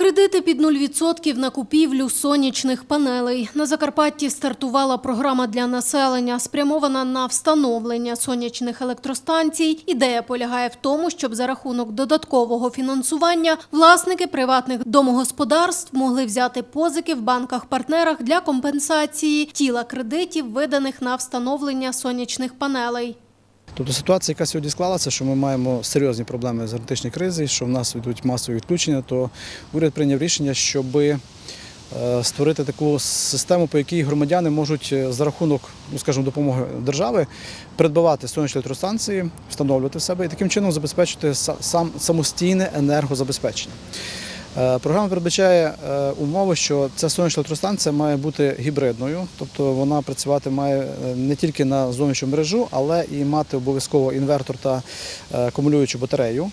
Кредити під 0% на купівлю сонячних панелей. На Закарпатті стартувала програма для населення, спрямована на встановлення сонячних електростанцій. Ідея полягає в тому, щоб за рахунок додаткового фінансування власники приватних домогосподарств могли взяти позики в банках-партнерах для компенсації тіла кредитів, виданих на встановлення сонячних панелей. Тобто ситуація, яка сьогодні склалася, що ми маємо серйозні проблеми з енергетичної кризи, що в нас йдуть масові відключення, то уряд прийняв рішення, щоб створити таку систему, по якій громадяни можуть е, за рахунок, ну скажімо, допомоги держави придбавати сонячні електростанції, встановлювати в себе і таким чином забезпечити сам самостійне енергозабезпечення. Е, Програма передбачає е, умови, що ця сонячна електростанція має бути гібридною, тобто вона працювати має е, не тільки на зовнішню мережу, але і мати обов'язково інвертор та акумулюючу батарею.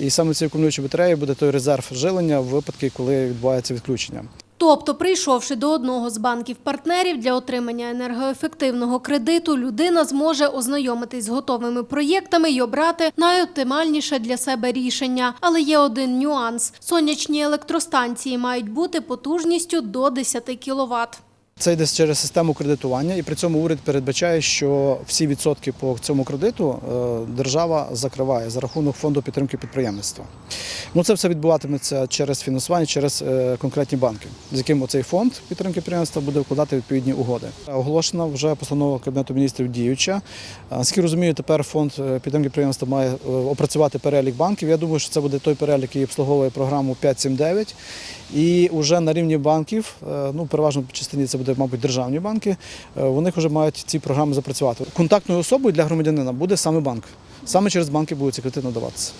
І саме цією акумулюючою батареєю буде той резерв жилення в випадку, коли відбувається відключення. Тобто, прийшовши до одного з банків-партнерів для отримання енергоефективного кредиту, людина зможе ознайомитись з готовими проєктами і обрати найоптимальніше для себе рішення. Але є один нюанс: сонячні електростанції мають бути потужністю до 10 кВт. Це йде через систему кредитування, і при цьому уряд передбачає, що всі відсотки по цьому кредиту е, держава закриває за рахунок фонду підтримки підприємництва. Ну це все відбуватиметься через фінансування, через е, конкретні банки, з яким цей фонд підтримки підприємництва буде вкладати відповідні угоди. Оголошена вже постанова кабінету міністрів діюча. А, Наскільки розумію, тепер фонд е, підтримки підприємництва має е, опрацювати перелік банків. Я думаю, що це буде той перелік, який обслуговує програму 579. І вже на рівні банків, е, ну переважно частині це буде, мабуть, державні банки. е, Вони вже мають ці програми запрацювати. Контактною особою для громадянина буде саме банк. Саме через банки будуть ці кредити надаватися.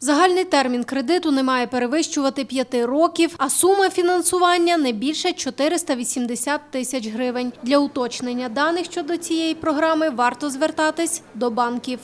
Загальний термін кредиту не має перевищувати 5 років, а сума фінансування не більше 480 тисяч гривень. Для уточнення даних щодо цієї програми варто звертатись до банків.